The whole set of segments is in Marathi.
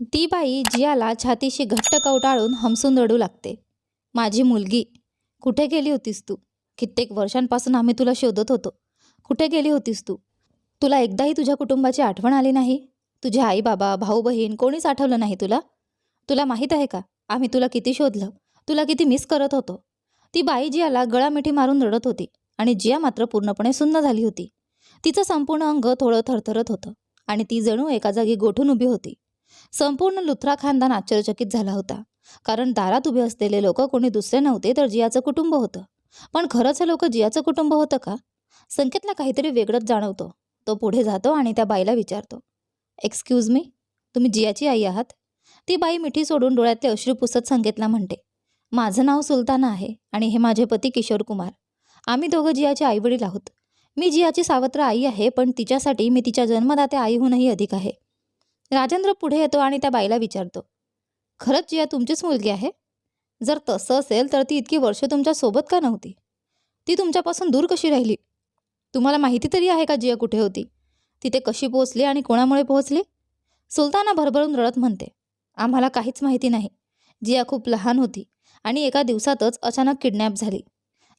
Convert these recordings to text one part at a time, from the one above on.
ती बाई जियाला छातीशी घट्ट कवटाळून हमसून रडू लागते. माझी मुलगी कुठे गेली होतीस तू? कित्येक वर्षांपासून आम्ही तुला शोधत होतो. कुठे गेली होतीस तू? तुला एकदाही तुझ्या कुटुंबाची आठवण आली नाही? तुझे आई बाबा भाऊ बहीण कोणीच आठवलं नाही तुला? तुला माहीत आहे का? आम्ही तुला किती शोधलं? तुला किती मिस करत होतो? ती बाई जियाला गळामिठी मारून रडत होती आणि जिया मात्र पूर्णपणे सुन्न झाली होती. तिचं संपूर्ण अंग थोडं थरथरत होतं आणि ती जणू एका जागी गोठून उभी होती. संपूर्ण लुथरा खानदान आश्चर्यचकित झाला होता. कारण दारात उभे असलेले लोक कोणी दुसरे नव्हते तर जियाचं कुटुंब होतं. पण खरंच हे लोक जियाचं कुटुंब होतं का? संकेतला काहीतरी वेगळंच जाणवतो. तो पुढे जातो आणि त्या बाईला विचारतो. एक्सक्यूज मी तुम्ही जियाची आई आहात? ती बाई मिठी सोडून डोळ्यातले अश्रू पुसत संकेतला म्हणते. माझं नाव सुलताना आहे आणि हे माझे पती किशोर कुमार. आम्ही दोघं जियाचे आईवडील आहोत. मी जियाची सावत्र आई आहे पण तिच्यासाठी मी तिच्या जन्मदात्या आईहूनही अधिक आहे. राजेंद्र पुढे येतो आणि त्या बाईला विचारतो खरंच जिया तुमचीच मुलगी आहे? जर तसं असेल तर ती इतकी वर्ष तुमच्यासोबत का नव्हती? ती तुमच्यापासून दूर कशी राहिली? तुम्हाला माहिती तरी आहे का जिया कुठे होती? तिथे कशी पोहोचली आणि कोणामुळे पोहोचली? सुलताना भरभरून रडत म्हणते आम्हाला काहीच माहिती नाही. जिया खूप लहान होती आणि एका दिवसातच अचानक किडनॅप झाली.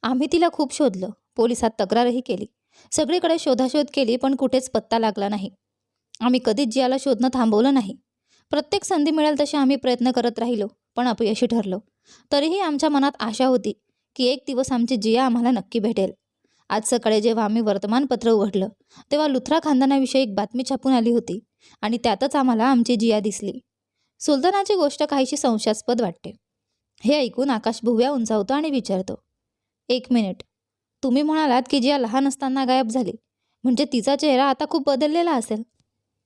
आम्ही तिला खूप शोधलं पोलिसात तक्रारही केली. सगळीकडे शोधाशोध केली पण कुठेच पत्ता लागला नाही. आम्ही कधीच जियाला शोधणं थांबवलं नाही. प्रत्येक संधी मिळेल तसे आम्ही प्रयत्न करत राहिलो पण अपयशी ठरलो. तरीही आमच्या मनात आशा होती की एक दिवस आमची जिया आम्हाला नक्की भेटेल. आज सकाळी जेव्हा आम्ही वर्तमानपत्र उघडलं तेव्हा लुथरा खानदानाविषयी एक बातमी छापून आली होती आणि त्यातच आम्हाला आमची जिया दिसली. सुलतानाची गोष्ट काहीशी संशयास्पद वाटते. हे ऐकून आकाश भुव्या उंचावतो आणि विचारतो एक मिनिट तुम्ही म्हणालात की जिया लहान असताना गायब झाली. म्हणजे तिचा चेहरा आता खूप बदललेला असेल.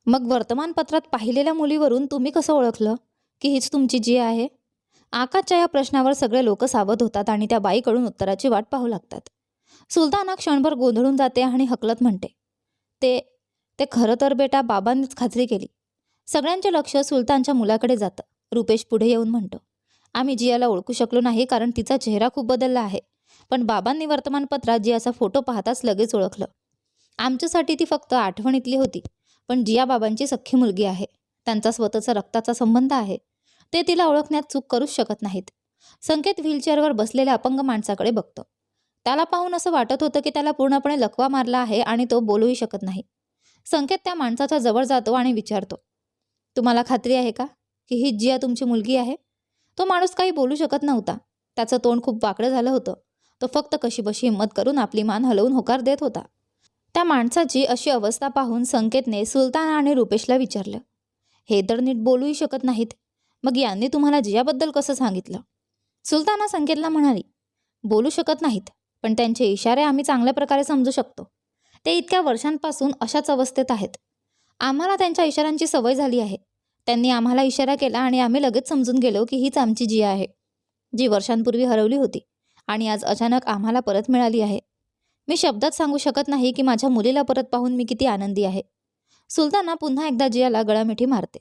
मग वर्तमानपत्रात पाहिलेल्या मुलीवरून तुम्ही कसं ओळखलं? की हीच तुमची जी आहे? आकाशच्या या प्रश्नावर सगळे लोक सावध होतात आणि त्या बाईकडून उत्तराची वाट पाहू लागतात. सुलताना क्षणभर गोंधळून जाते आणि हकलत म्हणते ते ते खरं तर बेटा बाबांनीच खात्री केली. सगळ्यांचे लक्ष सुलतानच्या मुलाकडे जातं. रुपेश पुढे येऊन म्हणतो आम्ही जियाला ओळखू शकलो नाही कारण तिचा चेहरा खूप बदलला आहे. पण बाबांनी वर्तमानपत्रात जियाचा फोटो पाहताच लगेच ओळखलं. आमच्यासाठी ती फक्त आठवणीतली होती. पण जिया बाबांची सख्खी मुलगी आहे. त्यांचा स्वतःचा रक्ताचा संबंध आहे. ते तिला ओळखण्यात चूक करूच शकत नाहीत. संकेत व्हीलचेअरवर बसलेल्या अपंग माणसाकडे बघतो. त्याला पाहून असं वाटत होतं की त्याला पूर्णपणे लकवा मारला आहे आणि तो बोलूही शकत नाही. संकेत त्या माणसाच्या जवळ जातो आणि विचारतो तुम्हाला खात्री आहे का की ही जिया तुमची मुलगी आहे? तो माणूस काही बोलू शकत नव्हता. त्याचं तोंड खूप वाकडं झालं होतं. तो फक्त कशीबशी हिंमत करून आपली मान हलवून होकार देत होता. त्या माणसाची अशी अवस्था पाहून संकेतने सुलतान आणि रुपेशला विचारलं हे तर नीट बोलूही शकत नाहीत. मग यांनी तुम्हाला जियाबद्दल कसं सांगितलं? सुलताना संकेतला म्हणाली बोलू शकत नाहीत पण त्यांचे इशारे आम्ही चांगल्या प्रकारे समजू शकतो. ते इतक्या वर्षांपासून अशाच अवस्थेत आहेत. आम्हाला त्यांच्या इशाऱ्यांची सवय झाली आहे. त्यांनी आम्हाला इशारा केला आणि आम्ही लगेच समजून गेलो की हीच आमची जिया आहे. जी वर्षांपूर्वी हरवली होती आणि आज अचानक आम्हाला परत मिळाली आहे. मी शब्दात सांगू शकत नाही की माझ्या मुलीला परत पाहून मी किती आनंदी आहे. सुलताना पुन्हा एकदा जियाला गळामिठी मारते.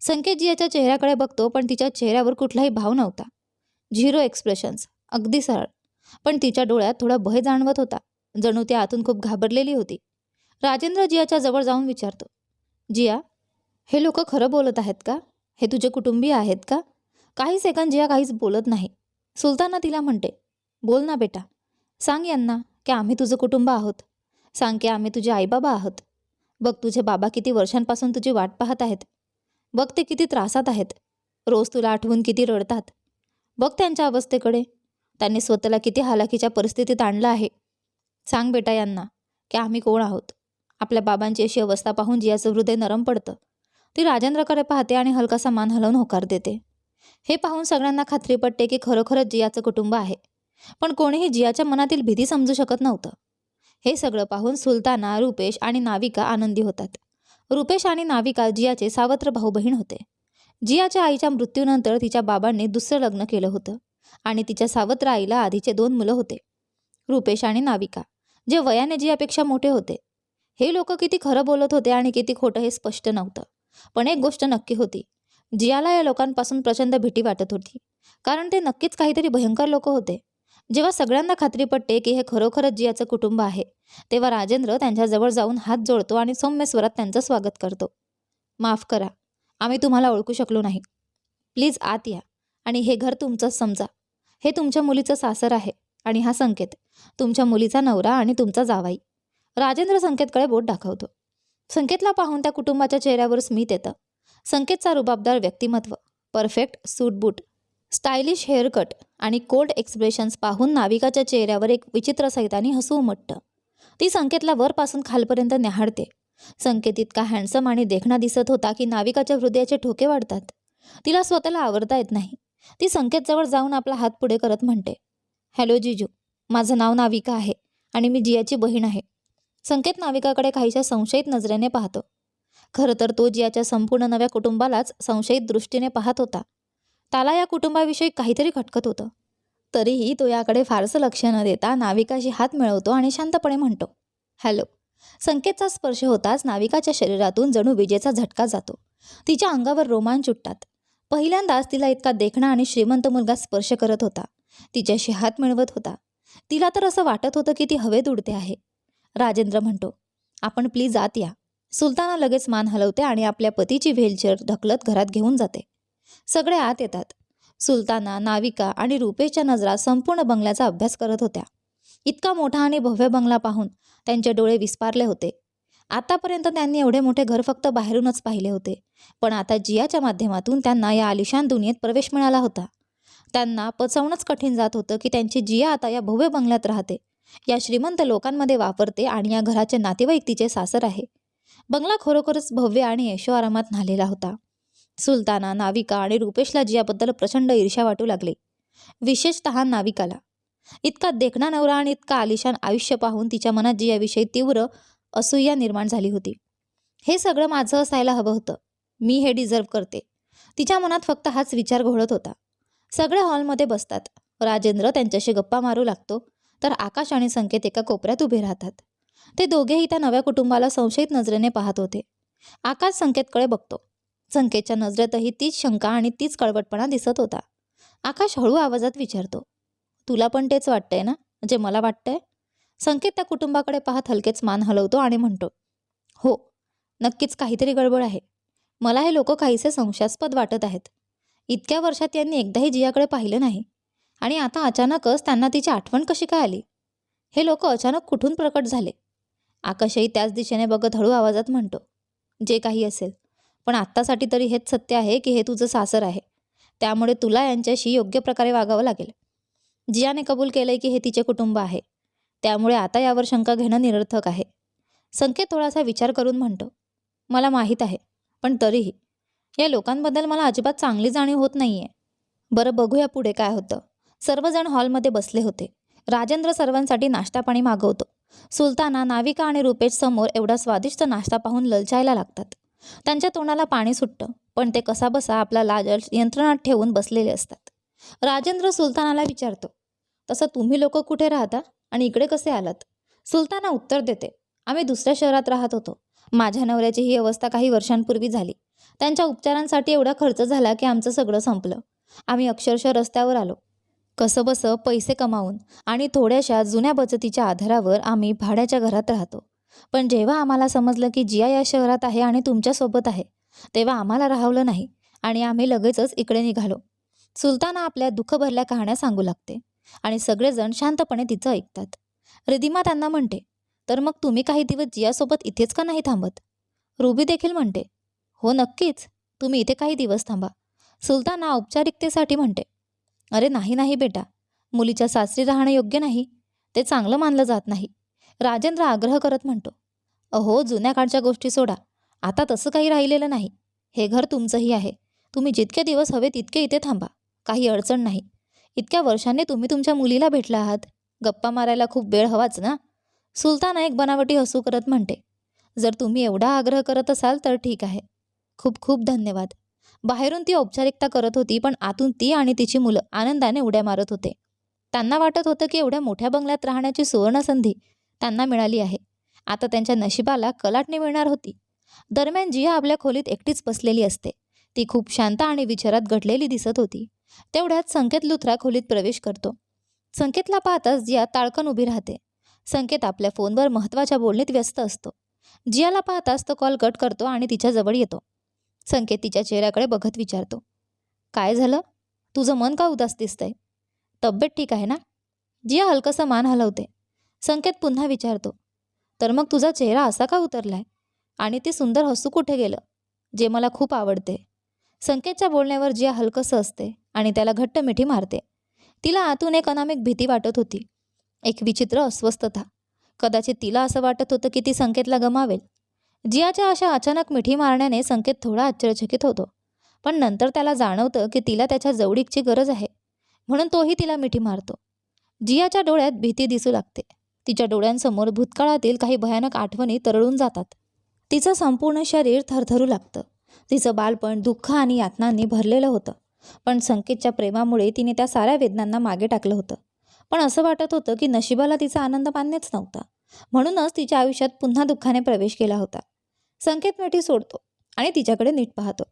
संकेत जियाच्या चेहऱ्याकडे बघतो पण तिच्या चेहऱ्यावर कुठलाही भाव नव्हता. झिरो एक्सप्रेशन्स अगदी सरळ. पण तिच्या डोळ्यात थोडा भय जाणवत होता. जणू त्या आतून खूप घाबरलेली होती. राजेंद्र जियाच्या जवळ जाऊन विचारतो जिया हे लोक खरं बोलत आहेत का? हे तुझे कुटुंबीय आहेत का? काही सेकंद जिया काहीच बोलत नाही. सुलताना तिला म्हणते बोल ना बेटा. सांग यांना की आम्ही तुझं कुटुंब आहोत. सांग की आम्ही तुझे आईबाबा आहोत. बघ तुझे बाबा किती वर्षांपासून तुझी वाट पाहत आहेत. बघ ते किती त्रासात आहेत. रोज तुला आठवून किती रडतात. बघ त्यांच्या अवस्थेकडे. त्यांनी स्वतःला किती हालाकीच्या परिस्थितीत आणलं आहे. सांग बेटा यांना की आम्ही कोण आहोत? आपल्या बाबांची अशी अवस्था पाहून जियाचं हृदय नरम पडतं. ती राजेंद्रकडे पाहते आणि हलकासा मान हलवून होकार देते. हे पाहून सगळ्यांना खात्री पडते की खरोखरच जियाचं कुटुंब आहे. पण कोणीही जियाच्या मनातील भीती समजू शकत नव्हतं. हे सगळं पाहून सुलताना रुपेश आणि नाविका आनंदी होतात. रुपेश आणि नाविका जियाचे सावत्र भाऊ बहीण होते. जियाच्या आईच्या मृत्यूनंतर तिच्या बाबांनी दुसरं लग्न केलं होतं आणि तिच्या सावत्र आईला आधीचे दोन मुलं होते. रुपेश आणि नाविका जे वयाने जियापेक्षा मोठे होते. हे लोक किती खरं बोलत होते आणि किती खोटं हे स्पष्ट नव्हतं. पण एक गोष्ट नक्की होती जियाला या लोकांपासून प्रचंड भीती वाटत होती. कारण ते नक्कीच काहीतरी भयंकर लोक होते. जेव्हा सगळ्यांना खात्री पडते की हे खरोखरच जियाचं कुटुंब आहे तेव्हा राजेंद्र त्यांच्याजवळ जाऊन हात जोडतो आणि सौम्य स्वरात त्यांचं स्वागत करतो. माफ करा आम्ही तुम्हाला ओळखू शकलो नाही. प्लीज आत या आणि हे घर तुमचंच समजा. हे तुमच्या मुलीचं सासर आहे आणि हा संकेत. तुमच्या मुलीचा नवरा आणि तुमचा जावाई. राजेंद्र संकेतकडे बोट दाखवतो. संकेतला पाहून त्या कुटुंबाच्या चेहऱ्यावर स्मित येतं. संकेतचा रुबाबदार व्यक्तिमत्व. Perfect suit boot. Stylish haircut आणि कोल्ड एक्सप्रेशन्स पाहून नाविकाच्या चेहऱ्यावर एक विचित्र सैतानी हसू उमटतं. ती संकेतला वरपासून खालपर्यंत न्याहाळते. संकेत इतका हँडसम आणि देखणा दिसत होता की नाविकाच्या हृदयाचे ठोके वाढतात. तिला स्वतःला आवडता येत नाही. ती संकेतजवळ जाऊन आपला हात पुढे करत म्हणते हॅलो जिजू माझं नाव नाविका आहे आणि मी जियाची बहीण आहे. संकेत नाविकाकडे काहीशा संशयित नजरेने पाहतो. खरं तर तो जियाच्या संपूर्ण नव्या कुटुंबालाच संशयित दृष्टीने पाहत होता. त्याला या कुटुंबाविषयी काहीतरी खटकत होतं. तरीही तो याकडे फारसं लक्ष न देता नाविकाशी हात मिळवतो आणि शांतपणे म्हणतो हॅलो. संकेतचा स्पर्श होताच नाविकाच्या शरीरातून जणू विजेचा झटका जातो. तिच्या अंगावर रोमांच उठतात. पहिल्यांदाच तिला इतका देखणा आणि श्रीमंत मुलगा स्पर्श करत होता. तिच्याशी हात मिळवत होता. तिला तर असं वाटत होतं की ती हवेत उडते आहे. राजेंद्र म्हणतो आपण प्लीज आत या. सुलताना लगेच मान हलवते आणि आपल्या पतीची व्हेलचेअर ढकलत घरात घेऊन जाते. सगळे आत येतात. सुलताना नाविका आणि रुपेशच्या नजरा संपूर्ण बंगल्याचा अभ्यास करत होत्या. इतका मोठा आणि भव्य बंगला पाहून त्यांचे डोळे विस्पारले होते. आतापर्यंत त्यांनी एवढे मोठे घर फक्त बाहेरूनच पाहिले होते पण आता जियाच्या माध्यमातून त्यांना या आलिशान दुनियेत प्रवेश मिळाला होता. त्यांना पचवणंच कठीण जात होतं की त्यांची जिया आता या भव्य बंगल्यात राहते. या श्रीमंत लोकांमध्ये वापरते आणि या घराचे नातेवाईक तिचे सासर आहे. बंगला खरोखरच भव्य आणि ऐशोआरामात न्हालेला होता. सुलताना नाविका आणि रुपेशला जियाबद्दल प्रचंड ईर्ष्या वाटू लागली. विशेषतः नाविकाला. इतका देखणा नवरा आणि इतका आलिशान आयुष्य पाहून तिच्या मनात जियाविषयी तीव्र असूया निर्माण झाली होती. हे सगळं माझं असायला हवं होतं. मी हे डिझर्व करते. तिच्या मनात फक्त हाच विचार घोळत होता. सगळे हॉलमध्ये बसतात. राजेंद्र त्यांच्याशी गप्पा मारू लागतो तर आकाश आणि संकेत एका कोपऱ्यात उभे राहतात. ते दोघेही त्या नव्या कुटुंबाला संशयित नजरेने पाहत होते. आकाश संकेतकडे बघतो. संकेतच्या नजरेतही तीच शंका आणि तीच कळवटपणा दिसत होता. आकाश हळू आवाजात विचारतो तुला पण तेच वाटतंय ना जे मला वाटतंय? संकेत त्या कुटुंबाकडे पाहत हलकेच मान हलवतो आणि म्हणतो हो नक्कीच काहीतरी गडबड आहे. मला हे लोक काहीसे संशयास्पद वाटत आहेत. इतक्या वर्षात यांनी एकदाही जियाकडे पाहिलं नाही आणि आता अचानकच त्यांना तिची आठवण कशी काय आली? हे लोक अचानक कुठून प्रकट झाले? आकाशही त्याच दिशेने बघत हळू आवाजात म्हणतो जे काही असेल पण आत्तासाठी तरी हेच सत्य आहे की हे तुझं सासर आहे. त्यामुळे तुला यांच्याशी योग्य प्रकारे वागावं लागेल. जियाने कबूल केलंय की हे तिचे कुटुंब आहे. त्यामुळे आता यावर शंका घेणं निरर्थक आहे. संकेत थोडासा विचार करून म्हणतो मला माहीत आहे पण तरीही या लोकांबद्दल मला अजिबात चांगली जाणीव होत नाही आहे बरं बघूया पुढे काय होतं. सर्वजण हॉलमध्ये बसले होते. राजेंद्र सर्वांसाठी नाश्ता पाणी मागवतो. सुलताना नाविका आणि रुपेश समोर एवढा स्वादिष्ट नाश्ता पाहून ललचायला लागतात. त्यांच्या तोंडाला पाणी सुटतं पण ते कसाबसा आपला लाज यंत्रणात ठेवून बसलेले असतात. राजेंद्र सुलतानाला विचारतो तसं तुम्ही लोक कुठे राहता आणि इकडे कसे आलात? सुलताना उत्तर देते आम्ही दुसऱ्या शहरात राहत होतो. माझ्या नवऱ्याची ही अवस्था काही वर्षांपूर्वी झाली. त्यांच्या उपचारांसाठी एवढा खर्च झाला की आमचं सगळं संपलं. आम्ही अक्षरशः रस्त्यावर आलो. कसंबसं पैसे कमावून आणि थोड्याशा जुन्या बचतीच्या आधारावर आम्ही भाड्याच्या घरात राहतो. पण जेव्हा आम्हाला समजलं की जिया या शहरात आहे आणि तुमच्यासोबत आहे तेव्हा आम्हाला राहवलं नाही आणि आम्ही लगेचच इकडे निघालो. सुलताना आपल्या दुःखभरल्या कहाण्या सांगू लागते आणि सगळेजण शांतपणे तिचं ऐकतात. रिदिमा त्यांना म्हणते तर मग तुम्ही काही दिवस जियासोबत इथेच का नाही थांबत? रुबी देखील म्हणते हो नक्कीच. तुम्ही इथे काही दिवस थांबा. सुलताना औपचारिकतेसाठी म्हणते अरे नाही नाही बेटा. मुलीच्या सासरी राहणं योग्य नाही. ते चांगलं मानलं जात नाही. राजेंद्र आग्रह करत म्हणतो अहो जुन्या काळच्या गोष्टी सोडा. आता तसं काही राहिलेलं नाही. हे घर तुमचंही आहे. तुम्ही जितके दिवस हवे तितके इथे थांबा. काही अडचण नाही. इतक्या वर्षांनी तुम्ही तुमच्या मुलीला भेटला आहात. गप्पा मारायला खूप वेळ हवाच ना? सुलताना एक बनावटी हसू करत म्हणते जर तुम्ही एवढा आग्रह करत असाल तर ठीक आहे. खूप खूप धन्यवाद. बाहेरून ती औपचारिकता करत होती पण आतून ती आणि तिची मुलं आनंदाने उड्या मारत होते. त्यांना वाटत होतं की एवढ्या मोठ्या बंगल्यात राहण्याची सुवर्णसंधी त्यांना मिळाली आहे. आता त्यांच्या नशिबाला कलाटणी मिळणार होती. दरम्यान जिया आपल्या खोलीत एकटीच बसलेली असते. ती खूप शांत आणि विचारात घडलेली दिसत होती. तेवढ्यात संकेत लुथरा खोलीत प्रवेश करतो. संकेतला पाहताच जिया ताळकन उभी राहते. संकेत आपल्या फोनवर महत्त्वाच्या बोलणीत व्यस्त असतो. जियाला पाहताच तो कॉल कट करतो आणि तिच्याजवळ येतो. संकेत तिच्या चेहऱ्याकडे बघत विचारतो. काय झालं? तुझं मन का उदास दिसतंय? तब्येत ठीक आहे ना? जिया हलकसं मान हलवते. संकेत पुन्हा विचारतो तर मग तुझा चेहरा असा का उतरलाय? आणि ते सुंदर हसू कुठे गेलं जे मला खूप आवडते संकेतच्या बोलण्यावर जिया हलकंसं असते आणि त्याला घट्ट मिठी मारते. तिला आतून एक अनामिक भीती वाटत होती. एक विचित्र अस्वस्थता. कदाचित तिला असं वाटत होतं की ती संकेतला गमावेल. जियाच्या अशा अचानक मिठी मारण्याने संकेत थोडा आश्चर्यचकित होतो. पण नंतर त्याला जाणवतं की तिला त्याच्या जवळीकची गरज आहे. म्हणून तोही तिला मिठी मारतो. जियाच्या डोळ्यात भीती दिसू लागते. तिच्या डोळ्यांसमोर भूतकाळातील काही भयानक आठवणी तरळून जातात. तिचं संपूर्ण शरीर थरथरू लागतं. तिचं बालपण दुःख आणि यातनांनी भरलेलं होतं. पण संकेतच्या प्रेमामुळे तिने त्या साऱ्या वेदनांना मागे टाकलं होतं. पण असं वाटत होतं की नशिबाला तिचा आनंद मान्यच नव्हता. म्हणूनच तिच्या आयुष्यात पुन्हा दुःखाने प्रवेश केला होता. संकेत मिठी सोडतो आणि तिच्याकडे नीट पाहतो.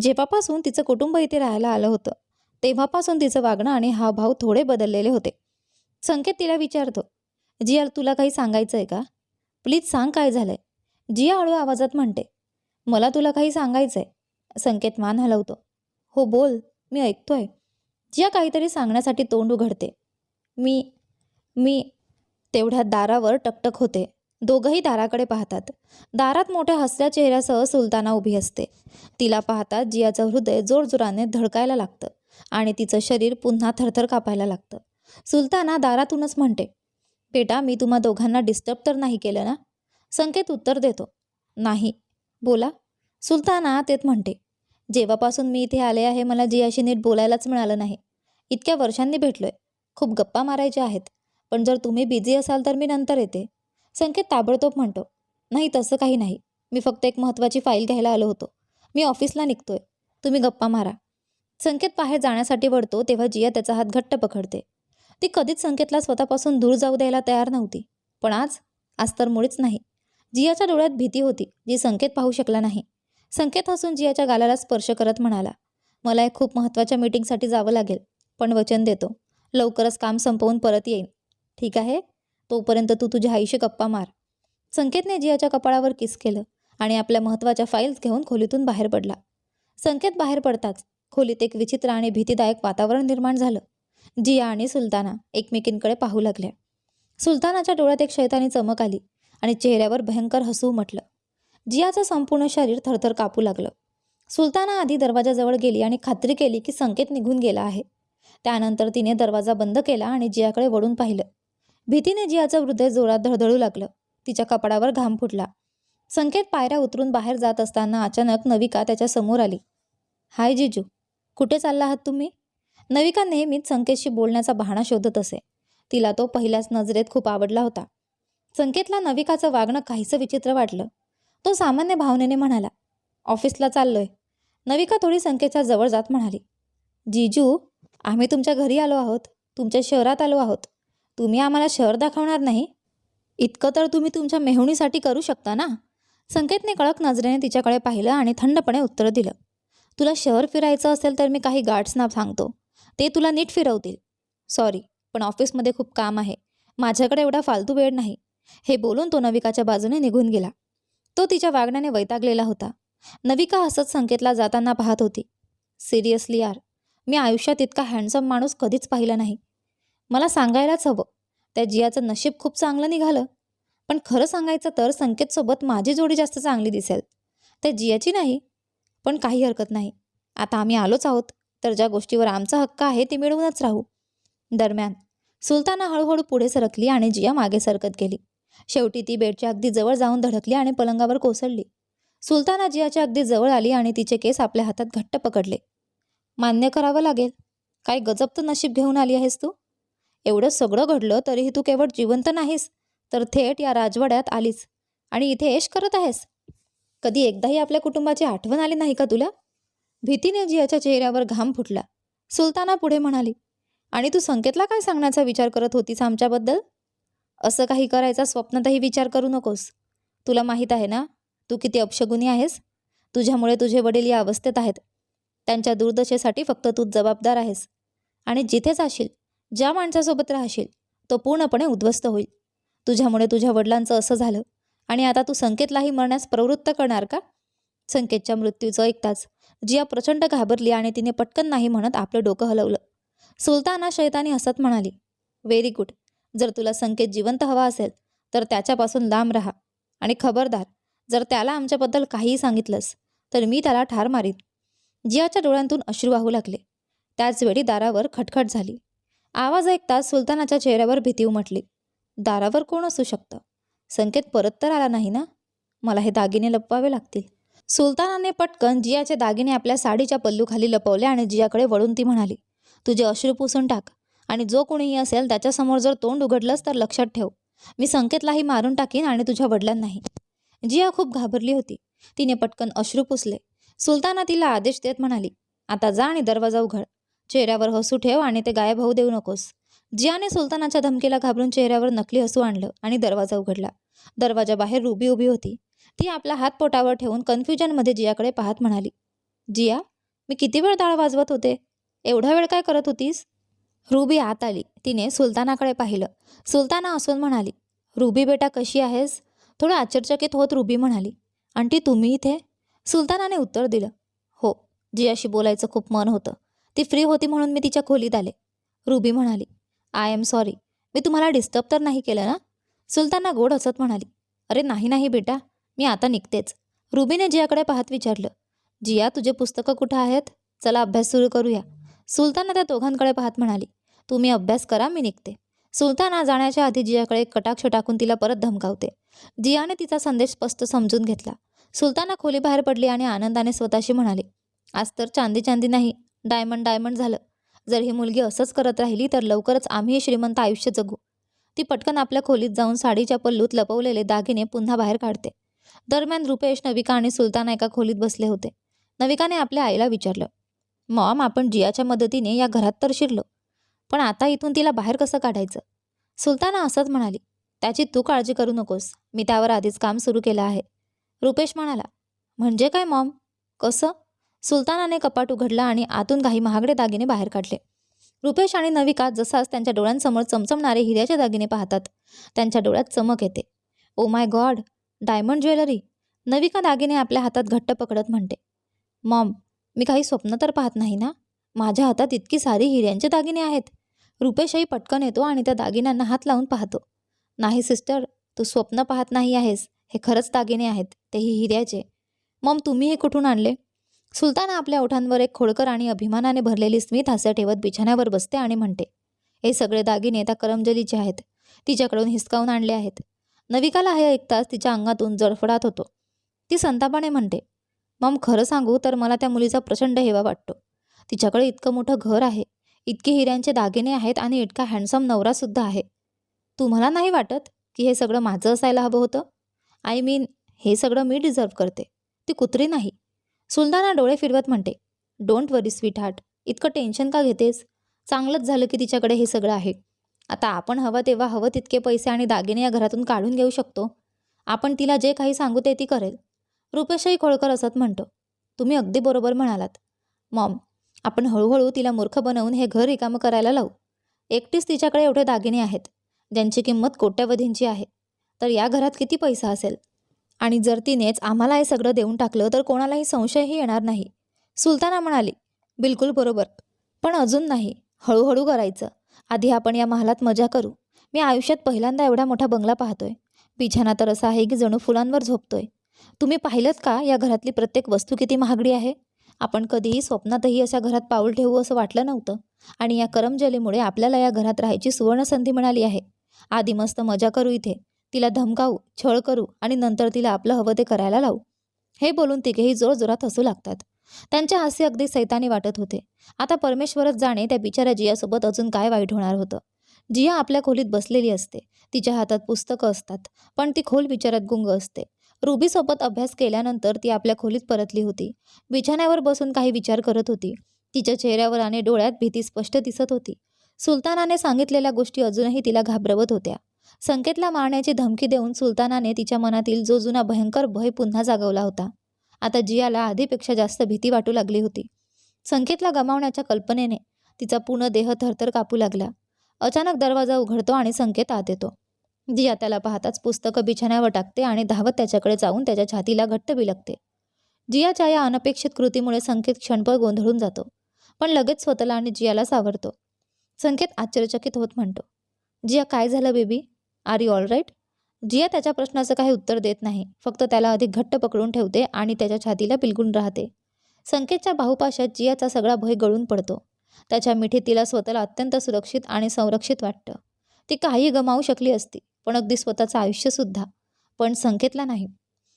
जेव्हापासून तिचं कुटुंब इथे राहायला आलं होतं तेव्हापासून तिचं वागणं आणि हावभाव थोडे बदललेले होते. संकेत तिला विचारतो जिया तुला काही सांगायचं आहे का? प्लीज सांग काय झालंय. जिया हळू आवाजात म्हणते मला तुला काही सांगायचं आहे संकेत मान हलवतो. हो बोल मी ऐकतोय. जिया काहीतरी सांगण्यासाठी तोंड उघडते. मी मी तेवढ्या दारावर टकटक होते. दोघंही दाराकडे पाहतात. दारात मोठ्या हसऱ्या चेहऱ्यासह सुलताना उभी असते. तिला पाहता जियाचं हृदय जोरजोराने धडकायला लागतं आणि तिचं शरीर पुन्हा थरथर कापायला लागतं. सुलताना दारातूनच म्हणते बेटा मी तुम्हा दोघांना डिस्टर्ब तर नाही केलं ना? संकेत उत्तर देतो. नाही. बोला. सुलताना तेच म्हणते. जेव्हापासून मी इथे आले आहे मला जियाशी नीट बोलायलाच मिळालं नाही. इतक्या वर्षांनी भेटलोय. खूप गप्पा मारायच्या आहेत. पण जर तुम्ही बिझी असाल तर मी नंतर येते. संकेत ताबडतोब म्हणतो. नाही तसं काही नाही. मी फक्त एक महत्त्वाची फाईल घ्यायला आलो होतो. मी ऑफिसला निघतोय. तुम्ही गप्पा मारा. संकेत बाहेर जाण्यासाठी वळतो तेव्हा जिया त्याचा हात घट्ट पकडते. ती कधीच संकेतला स्वतःपासून दूर जाऊ द्यायला तयार नव्हती. पण आज आज तर मुळीच नाही. जियाच्या डोळ्यात भीती होती जी संकेत पाहू शकला नाही. संकेत हसून जियाच्या गालाला स्पर्श करत म्हणाला मला एक खूप महत्त्वाच्या मीटिंगसाठी जावं लागेल पण वचन देतो. लवकरच काम संपवून परत येईन. ठीक आहे? तोपर्यंत तू तुझ्या आईशी गप्पा मार. संकेतने जियाच्या कपाळावर किस केलं आणि आपल्या महत्त्वाच्या फाईल्स घेऊन खोलीतून बाहेर पडला. संकेत बाहेर पडताच खोलीत एक विचित्र आणि भीतीदायक वातावरण निर्माण झालं. जिया आणि सुलताना एकमेकींकडे पाहू लागल्या. सुलतानाच्या डोळ्यात एक शैतानी चमक आली आणि चेहऱ्यावर भयंकर हसू म्हटलं. जियाचं संपूर्ण शरीर थरथर कापू लागलं. सुलताना आधी दरवाजाजवळ गेली आणि खात्री केली की संकेत निघून गेला आहे. त्यानंतर तिने दरवाजा बंद केला आणि जियाकडे वळून पाहिलं. भीतीने जियाचं हृदय जोरात धडधडू लागलं. तिच्या कपाडावर घाम फुटला. संकेत पायऱ्या उतरून बाहेर जात असताना अचानक नविका त्याच्यासमोर आली. हाय जिजू कुठे चालला आहात तुम्ही? नविका नेहमीच संकेतशी बोलण्याचा बहाणा शोधत असे. तिला तो पहिल्याच नजरेत खूप आवडला होता. संकेतला नविकाचं वागणं काहीसं विचित्र वाटलं. तो सामान्य भावनेने म्हणाला ऑफिसला चाललोय. नविका थोडी संकेतच्या जवळ जात म्हणाली जिजू आम्ही तुमच्या घरी आलो आहोत. तुमच्या शहरात आलो आहोत. तुम्ही आम्हाला शहर दाखवणार नाही. इतकं तर तुम्ही तुमच्या मेहुणीसाठी करू शकता ना? संकेतने कळक नजरेने तिच्याकडे पाहिलं आणि थंडपणे उत्तर दिलं तुला शहर फिरायचं असेल तर मी काही गार्ड्सना सांगतो. ते तुला नीट फिरवतील. सॉरी पण ऑफिसमध्ये खूप काम आहे. माझ्याकडे एवढा फालतू वेळ नाही. हे बोलून तो नविकाच्या बाजूने निघून गेला. तो तिच्या वागण्याने वैतागलेला होता. नविका हसत संकेतला जाताना पाहत होती. सिरियसली यार मी आयुष्यात इतका हँडसम माणूस कधीच पाहिला नाही. मला सांगायलाच हवं. त्या जियाचं नशीब खूप चांगलं निघालं. पण खरं सांगायचं तर संकेतसोबत माझी जोडी जास्त चांगली दिसेल. त्या जियाची नाही पण काही हरकत नाही. आता आम्ही आलोच आहोत. तर ज्या गोष्टीवर आमचा हक्क आहे ते मिळवूनच राहू. दरम्यान सुलताना हळूहळू पुढे सरकली आणि जिया मागे सरकत गेली. शेवटी ती बेडच्या अगदी जवळ जाऊन धडकली आणि पलंगावर कोसळली. सुलताना जियाच्या अगदी जवळ आली आणि तिचे केस आपल्या हातात घट्ट पकडले. मान्य करावं लागेल. काय गजब तर नशीब घेऊन आली आहेस तू? एवढं सगळं घडलं तरीही तू केवळ जिवंत नाहीस तर थेट या राजवाड्यात आलीस आणि इथे ऐश करत आहेस. कधी एकदाही आपल्या कुटुंबाची आठवण आली नाही का तुला? भीतीने जियाच्या चेहऱ्यावर घाम फुटला. सुलताना पुढे म्हणाली आणि तू संकेतला काय सांगण्याचा विचार करत होतीस आमच्याबद्दल? असं काही करायचा स्वप्नातही विचार करू नकोस. तुला माहीत आहे ना तू किती अपशगुनी आहेस? तुझ्यामुळे तुझे वडील या अवस्थेत आहेत. त्यांच्या दुर्दशेसाठी फक्त तू जबाबदार आहेस. आणि जिथे जाशील ज्या माणसासोबत राहशील तो पूर्णपणे उद्ध्वस्त होईल. तुझ्यामुळे तुझ्या वडिलांचं असं झालं. आणि आता तू संकेतलाही मरण्यास प्रवृत्त करणार का? संकेतच्या मृत्यूचं ऐकताच जिया प्रचंड घाबरली आणि तिने पटकन नाही म्हणत आपलं डोकं हलवलं. सुलताना शैतानी हसत म्हणाली व्हेरी गुड जर तुला संकेत जिवंत हवा असेल तर त्याच्यापासून लांब राहा. आणि खबरदार जर त्याला आमच्याबद्दल काहीही सांगितलंस तर मी त्याला ठार मारीन. जियाच्या डोळ्यांतून अश्रू वाहू लागले. त्याचवेळी दारावर खटखट झाली. आवाज ऐकताच सुलतानाच्या चेहऱ्यावर भीती उमटली. दारावर कोण असू शकतं? संकेत परत तर आला नाही ना? मला हे दागिने लपवावे लागतील. सुलतानाने पटकन जियाचे दागिने आपल्या साडीच्या पल्लूखाली लपवले आणि जियाकडे वळून ती म्हणाली तुझे अश्रू पुसून टाक आणि जो कोणीही असेल त्याच्यासमोर जर तोंड उघडलंस तर लक्षात ठेव. मी संकेतलाही मारून टाकीन आणि तुझ्या वडिलांनाही. जिया खूप घाबरली होती. तिने पटकन अश्रू पुसले. सुलताना तिला आदेश देत म्हणाली आता जा आणि दरवाजा उघड. चेहऱ्यावर हसू ठेव आणि ते गायब होऊ देऊ नकोस. जियाने सुलतानाच्या धमकीला घाबरून चेहऱ्यावर नकली हसू आणलं आणि दरवाजा उघडला. दरवाजाबाहेर रुबी उभी होती. ती आपला हात पोटावर ठेवून कन्फ्युजनमध्ये जियाकडे पाहत म्हणाली जिया मी किती वेळ डाळ वाजवत होते? एवढा वेळ काय करत होतीस? रुबी आत आली. तिने सुलतानाकडे पाहिलं. सुलताना असून म्हणाली रुबी बेटा कशी आहेस? थोडं आश्चर्यचकित होत रुबी म्हणाली आंटी तुम्ही इथे? सुलतानाने उत्तर दिलं हो जियाशी बोलायचं खूप मन होतं. ती फ्री होती म्हणून मी तिच्या खोलीत आले. रुबी म्हणाली आय एम सॉरी मी तुम्हाला डिस्टर्ब तर नाही केलं ना? सुलताना गोड हसत म्हणाली अरे नाही नाही बेटा. मी आता निघतेच. रुबीने जियाकडे पाहत विचारलं जिया तुझे पुस्तकं कुठं आहेत? चला अभ्यास सुरू करूया. सुलताना त्या दोघांकडे पाहत म्हणाली तुम्ही अभ्यास करा मी निघते. सुलताना जाण्याच्या आधी जियाकडे कटाक्ष टाकून तिला परत धमकावते. जियाने तिचा संदेश स्पष्ट समजून घेतला. सुलताना खोली बाहेर पडली आणि आनंदाने स्वतःशी म्हणाली आज तर चांदी चांदी नाही डायमंड डायमंड झालं. जर ही मुलगी असंच करत राहिली तर लवकरच आम्ही श्रीमंत आयुष्य जगू. ती पटकन आपल्या खोलीत जाऊन साडीच्या पल्लूत लपवलेले दागिने पुन्हा बाहेर काढते. दरम्यान रुपेश नविका आणि सुलताना एका खोलीत बसले होते. नविकाने आपल्या आईला विचारलं मॉम आपण जियाच्या मदतीने या घरात तर शिरलो पण आता इथून तिला बाहेर कसं काढायचं? सुलताना असंच म्हणाली त्याची तू काळजी करू नकोस मी त्यावर आधीच काम सुरू केलं आहे. रुपेश म्हणाला म्हणजे काय मॉम? कसं? सुलतानाने कपाट उघडला आणि आतून काही महागडे दागिने बाहेर काढले. रुपेश आणि नविका जसाच त्यांच्या डोळ्यांसमोर चमचमणारे हिऱ्याचे दागिने पाहतात त्यांच्या डोळ्यात चमक येते. ओ my god diamond jewellery? Navika दागिने आपल्या हातात घट्ट पकडत म्हणते. मॉम मी काही स्वप्न तर पाहत नाही ना? माझ्या हातात इतकी सारी हिऱ्यांचे दागिने आहेत. रुपेशही पटकन येतो आणि त्या दागिन्यांना हात लावून पाहतो. नाही सिस्टर तू स्वप्न पाहत नाही आहेस. हे खरंच दागिने आहेत. तेही हिऱ्याचे. मॉम तुम्ही हे कुठून आणले? सुलताना आपल्या ओठांवर एक खोडकर आणि अभिमानाने भरलेली स्मित हास्य ठेवत बिछाण्यावर बसते आणि म्हणते हे सगळे दागिने त्या करमजलीचे आहेत. तिच्याकडून हिसकावून आणले आहेत. नविकाला हे ऐकताच तिच्या अंगातून जळफडात होतो. ती संतापाने म्हणते मॉम खरं सांगू तर मला त्या मुलीचा प्रचंड हेवा वाटतो. तिच्याकडे इतकं मोठं घर आहे. इतके हिऱ्यांचे दागिने आहेत आणि इतका हँडसम नवरासुद्धा आहे. तुम्हाला नाही वाटत की हे सगळं माझं असायला हवं होतं? आय मीन हे सगळं मी डिझर्व करते. ती कुत्री नाही. सुलताना डोळे फिरवत म्हणते डोंट वरी स्वीट हार्ट इतकं टेन्शन का घेतेस? चांगलंच झालं की तिच्याकडे हे सगळं आहे. आता आपण हवं तेव्हा हवं तितके पैसे आणि दागिने या घरातून काढून घेऊ शकतो. आपण तिला जे काही सांगू ते ती करेल. रुपेशही खोळकर असत म्हणतो. तुम्ही अगदी बरोबर म्हणालात. मॉम आपण हळूहळू तिला मूर्ख बनवून हे घर रिकामं करायला लावू. एकटीच तिच्याकडे एवढे दागिने आहेत. ज्यांची किंमत कोट्यवधींची आहे. तर या घरात किती पैसा असेल? आणि जर तिनेच आम्हाला हे सगळं देऊन टाकलं तर कोणालाही संशयही येणार नाही. सुलताना म्हणाली बिलकुल बरोबर. पण अजून नाही. हळूहळू करायचं. आधी आपण या महालात मजा करू. मी आयुष्यात पहिल्यांदा एवढा मोठा बंगला पाहतोय. बिछाना तर असा आहे की जणू फुलांवर झोपतोय. तुम्ही पाहिलं का या घरातली प्रत्येक वस्तू किती महागडी आहे? आपण कधीही स्वप्नातही अशा घरात पाऊल ठेवू असं वाटलं नव्हतं. आणि या करमजलीमुळे आपल्याला या घरात राहायची सुवर्णसंधी मिळाली आहे. आधी मस्त मजा करू इथे. तिला धमकावू छळ करू आणि नंतर तिला आपलं हवं ते करायला लावू. हे बोलून तिघेही जोरजोरात हसू लागतात. त्यांचे हास्य अगदी सैतानी वाटत होते. आता परमेश्वरच जाणे त्या बिचाऱ्या जियासोबत अजून काय वाईट होणार होतं? जिया आपल्या खोलीत बसलेली असते. तिच्या हातात पुस्तकं असतात पण ती खोल विचारात गुंग असते. रुबीसोबत अभ्यास केल्यानंतर ती आपल्या खोलीत परतली होती. बिछाण्यावर बसून काही विचार करत होती. तिच्या चेहऱ्यावर आणि डोळ्यात भीती स्पष्ट दिसत होती. सुलतानाने सांगितलेल्या गोष्टी अजूनही तिला घाबरवत होत्या. संकेतला मारण्याची धमकी देऊन सुलतानाने तिच्या मनातील जो जुना भयंकर भय पुन्हा जागवला होता. आता जियाला आधीपेक्षा जास्त भीती वाटू लागली होती. संकेतला गमावण्याच्या कल्पनेने तिचा पूर्ण देह थरथर कापू लागला. अचानक दरवाजा उघडतो आणि संकेत आत येतो. जिया त्याला पाहताच पुस्तकं बिछाण्यावर टाकते आणि धावत त्याच्याकडे जाऊन त्याच्या छातीला घट्ट बिलगते. जियाच्या या अनपेक्षित कृतीमुळे संकेत क्षणभर गोंधळून जातो पण लगेच स्वतःला आणि जियाला सावरतो. संकेत आश्चर्यचकित होत म्हणतो जिया काय झालं baby? Are you all right? Jiya त्याच्या प्रश्नाचं काही उत्तर देत नाही. फक्त त्याला अधिक घट्ट पकडून ठेवते आणि त्याच्या छातीला पिलगून राहते. संकेतच्या बाहुपाशात जियाचा सगळा भय गळून पडतो. त्याच्या मिठीत तिला स्वतःला अत्यंत सुरक्षित आणि संरक्षित वाटतं. ती काही गमावू शकली असती पण अगदी स्वतःचं आयुष्यसुद्धा पण संकेतला नाही.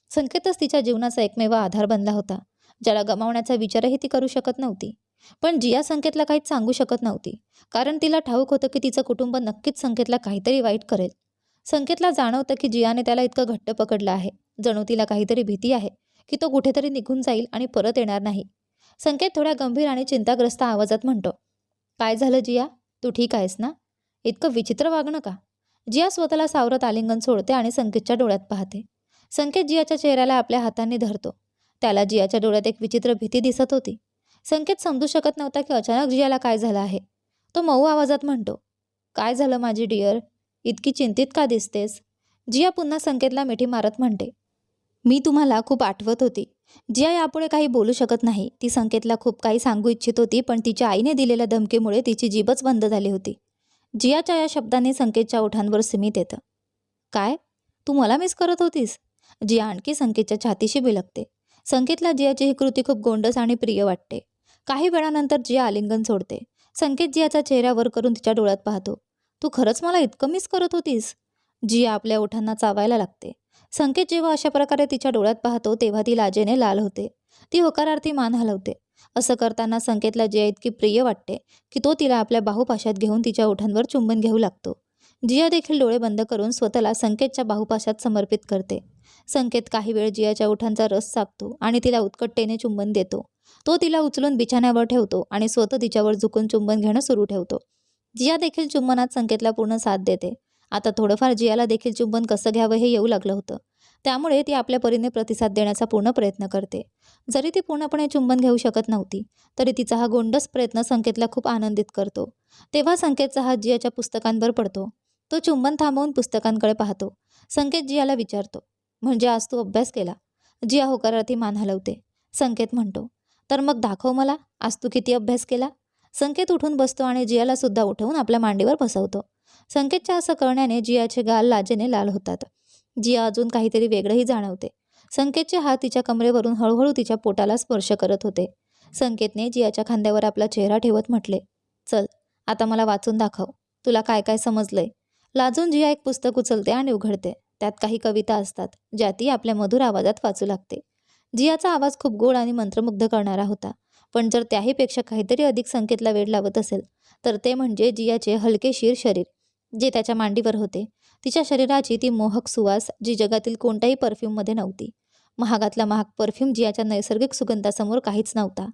संकेतच तिच्या जीवनाचा एकमेव आधार बनला होता. ज्याला गमावण्याचा विचारही ती करू शकत नव्हती. पण जिया संकेतला काहीच सांगू शकत नव्हती. कारण तिला ठाऊक होतं की तिचं कुटुंब नक्कीच संकेतला काहीतरी वाईट करेल. संकेतला जाणवतं की जियाने त्याला इतकं घट्ट पकडलं आहे. जणू तिला काहीतरी भीती आहे की तो कुठेतरी निघून जाईल आणि परत येणार नाही. संकेत थोड्या गंभीर आणि चिंताग्रस्त आवाजात म्हणतो काय झालं जिया? तू ठीक आहेस ना? इतकं विचित्र वागणं का? जिया स्वतःला सावरत आलिंगन सोडते आणि संकेतच्या डोळ्यात पाहते. संकेत जियाच्या चेहऱ्याला आपल्या हाताने धरतो. त्याला जियाच्या डोळ्यात एक विचित्र भीती दिसत होती. संकेत समजू शकत नव्हता की अचानक जियाला काय झालं आहे. तो मऊ आवाजात म्हणतो काय झालं माझी डिअर? इतकी चिंतित का दिसतेस? जिया पुन्हा संकेतला मिठी मारत म्हणते. मी तुम्हाला खूप आठवत होती. जिया यापुढे काही बोलू शकत नाही. ती संकेतला खूप काही सांगू इच्छित होती पण तिच्या आईने दिलेल्या धमकीमुळे तिची जीभच बंद झाली होती. जियाच्या या शब्दाने संकेतच्या ओठांवर सीमित येतं. काय? तू मला मिस करत होतीस? जिया आणखी संकेतच्या छातीशी बिलकते संकेतला जियाची ही कृती खूप गोंडस आणि प्रिय वाटते. काही वेळानंतर जिया आलिंगन सोडते. संकेत जियाचा चेहऱ्यावर करून तिच्या डोळ्यात पाहतो. तू खरंच मला इतकं मिस करत होतीस? जिया आपल्या ओठांना चावायला लागते. संकेत जेव्हा अशा प्रकारे तिच्या डोळ्यात पाहतो तेव्हा ती लाजेने लाल होते. ती होकारार्थी मान हलवते. असं करताना संकेतला जिया इतकी प्रिय वाटते की तो तिला आपल्या बाहुपाशात घेऊन तिच्या ओठांवर चुंबन घेऊ लागतो. जिया देखील डोळे बंद करून स्वतःला संकेतच्या बाहुपाशात समर्पित करते. संकेत काही वेळ जियाच्या ओठांचा रस चाकतो आणि तिला उत्कटतेने चुंबन देतो. तो तिला उचलून बिछाण्यावर ठेवतो आणि स्वतः तिच्यावर झुकून चुंबन घेणं सुरू ठेवतो. जिया देखील चुंबनात संकेतला पूर्ण साथ देते. आता थोडंफार जियाला देखील चुंबन कसं घ्यावं हे येऊ लागलं होतं. त्यामुळे ती आपल्या परीने प्रतिसाद देण्याचा पूर्ण प्रयत्न करते. जरी ती पूर्णपणे चुंबन घेऊ शकत नव्हती तरी तिचा हा गोंडस प्रयत्न संकेतला खूप आनंदित करतो. तेव्हा संकेतचा हात जियाच्या पुस्तकांवर पडतो. तो चुंबन थांबवून पुस्तकांकडे पाहतो. संकेत जियाला विचारतो म्हणजे आज तू अभ्यास केला? जिया होकारार्थी मान हलवते. संकेत म्हणतो तर मग दाखव मला आज तू किती अभ्यास केला? संकेत उठून बसतो आणि जियाला सुद्धा उठवून आपल्या मांडीवर बसवतो. संकेतच्या असं करण्याने जियाचे गाल लाजेने लाल होतात. जिया अजून काहीतरी वेगळंही जाणवते. संकेतचे हात तिच्या कमरेवरून हळूहळू तिच्या पोटाला स्पर्श करत होते. संकेतने जियाच्या खांद्यावर आपला चेहरा ठेवत म्हटले चल आता मला वाचून दाखव. तुला काय काय समजलंय? लाजून जिया एक पुस्तक उचलते आणि उघडते. त्यात काही कविता असतात ज्या ती आपल्या मधुर आवाजात वाचू लागते. जियाचा आवाज खूप गोड आणि मंत्रमुग्ध करणारा होता. पण जर त्याहीपेक्षा काहीतरी अधिक संकेतला वेळ लावत असेल तर ते म्हणजे जियाचे हलकेशीर शरीर जे त्याच्या मांडीवर होते. तिच्या शरीराची ती मोहक सुवास जी जगातील कोणत्याही परफ्यूममध्ये नव्हती. महागातला महाग परफ्यूम जियाच्या नैसर्गिक सुगंधासमोर काहीच नव्हता.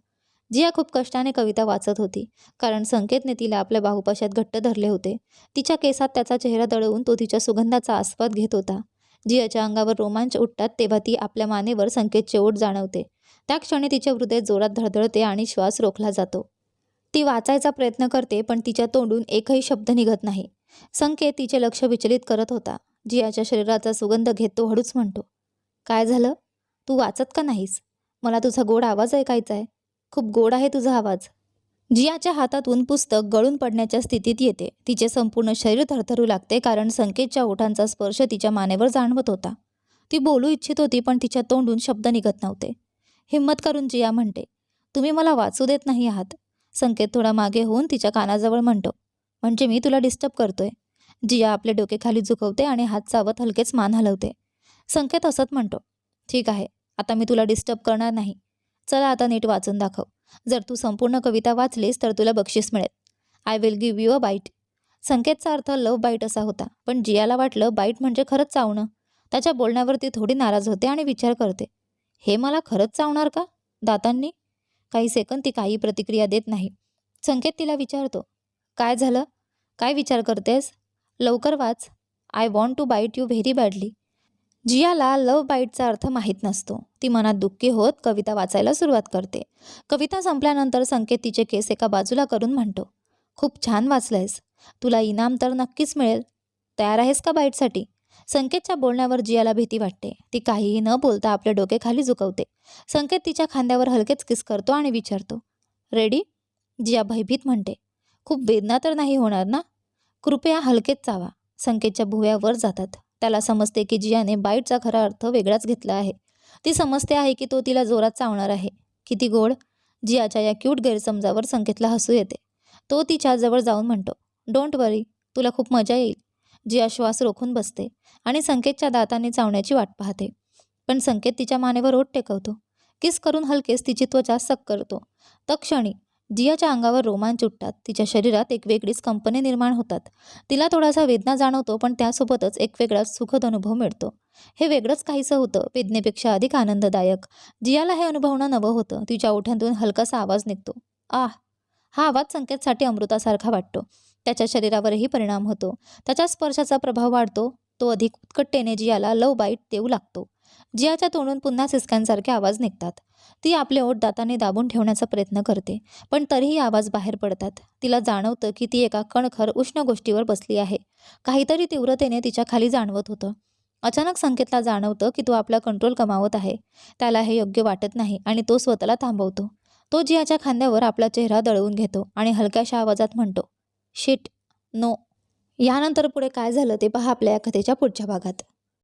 जिया खूप कष्टाने कविता वाचत होती कारण संकेतने तिला आपल्या बाहुपाशात घट्ट धरले होते. तिच्या केसात त्याचा चेहरा दळवून तो तिच्या सुगंधाचा आस्वाद घेत होता. जियाच्या अंगावर रोमांच उठतात तेव्हा ती आपल्या मानेवर संकेतचे ओढ जाणवते. त्या क्षणी तिचे हृदय जोरात धडधडते आणि श्वास रोखला जातो. ती वाचायचा प्रयत्न करते पण तिच्या तोंडून एकही शब्द निघत नाही. संकेत तिचे लक्ष विचलित करत होता. जियाच्या शरीराचा सुगंध घेत तो हळूच म्हणतो काय झालं? तू वाचत का नाहीस? मला तुझा गोड आवाज ऐकायचा आहे. खूप गोड आहे तुझा आवाज. जियाच्या हातातून पुस्तक गळून पडण्याच्या स्थितीत येते. तिचे संपूर्ण शरीर थरथरू लागते कारण संकेतच्या ओठांचा स्पर्श तिच्या मानेवर जाणवत होता. ती बोलू इच्छित होती पण तिच्या तोंडून शब्द निघत नव्हते. हिंमत करून जिया म्हणते. तुम्ही मला वाचू देत नाही आहात. संकेत थोडा मागे होऊन तिच्या कानाजवळ म्हणतो. म्हणजे मी तुला डिस्टर्ब करतोय. जिया आपले डोके खाली झुकवते आणि हात चावत हलकेच मान हलवते. संकेत असत म्हणतो. ठीक आहे. आता मी तुला डिस्टर्ब करणार नाही. चला आता नीट वाचून दाखव. जर तू संपूर्ण कविता वाचलीस तर तुला बक्षीस मिळेल. I will give you a bite संकेतचा अर्थ लव बाईट असा होता. पण जियाला वाटलं बाईट म्हणजे खरंच चावणं. त्याच्या बोलण्यावर ती थोडी नाराज होते आणि विचार करते. हे मला खरंच चावणार का? दातांनी? काही सेकंद ती काही प्रतिक्रिया देत नाही. संकेत तिला विचारतो. काय झालं? काय विचार करतेस? लवकर वाच. I want to bite you very badly. जियाला love बाईटचा अर्थ माहीत नसतो. ती मनात दुःखी होत कविता वाचायला सुरुवात करते. कविता संपल्यानंतर संकेत तिचे केस एका बाजूला करून म्हणतो खूप छान वाचलंयस. तुला इनाम तर नक्कीच मिळेल. तयार आहेस का बाईटसाठी? संकेतच्या बोलण्यावर जियाला भीती वाटते. ती काहीही न बोलता आपले डोके खाली झुकवते. संकेत तिच्या खांद्यावर हलकेच किस करतो आणि विचारतो. रेडी? जिया भयभीत म्हणते. खूप वेदना तर नाही होणार ना? कृपया हलकेच चावा. संकेतच्या भुव्यावर जातात. त्याला समजते की जियाने बाईटचा खरा अर्थ वेगळाच घेतला आहे. ती समजते आहे की तो तिला जोरात चावणार आहे. किती गोड. जियाच्या या क्यूट गैरसमजावर संकेतला हसू येते. तो तिच्या जवळ जाऊन म्हणतो डोंट वरी तुला खूप मजा येईल. जिया श्वास रोखून बसते. आणि संकेतच्या दाताने चावण्याची वाट पाहते. पण संकेत तिच्या मानेवर ओठ टेकवतो. किस करून हलकेच तिची त्वचा सक करतो. तक्षणी जियाच्या अंगावर रोमांच उठतात. तिच्या शरीरात एक वेगळीच कंपनी निर्माण होतात. तिला थोडासा वेदना जाणवतो पण त्यासोबतच एक वेगळाच सुखद अनुभव मिळतो. हे वेगळंच काहीसं होतं. वेदनेपेक्षा अधिक आनंददायक. जियाला हे अनुभवणं नवं होतं. तिच्या ओठांतून हलकासा आवाज निघतो. आह! हा आवाज संकेतसाठी अमृतासारखा वाटतो. त्याच्या शरीरावरही परिणाम होतो. त्याच्या स्पर्शाचा प्रभाव वाढतो. तो अधिक उत्कटतेने जियाला लव बाईट देऊ लागतो. जियाच्या तोंडून पुन्हा सिसक्यांसारखे आवाज निघतात. ती आपले ओठ दाताने दाबून ठेवण्याचा प्रयत्न करते पण तरीही आवाज बाहेर पडतात. तिला जाणवतं की ती एका कणखर उष्ण गोष्टीवर बसली आहे. काहीतरी तीव्रतेने तिच्या खाली जाणवत होतं. अचानक संकेतला जाणवतं की तो आपला कंट्रोल गमावत आहे. त्याला हे योग्य वाटत नाही आणि तो स्वतःला थांबवतो. तो जियाच्या खांद्यावर आपला चेहरा दळवून घेतो आणि हलक्याशा आवाजात म्हणतो शिट नो यानंतर पुढे काय झालं ते पहा आपल्या या कथेच्या पुढच्या भागात.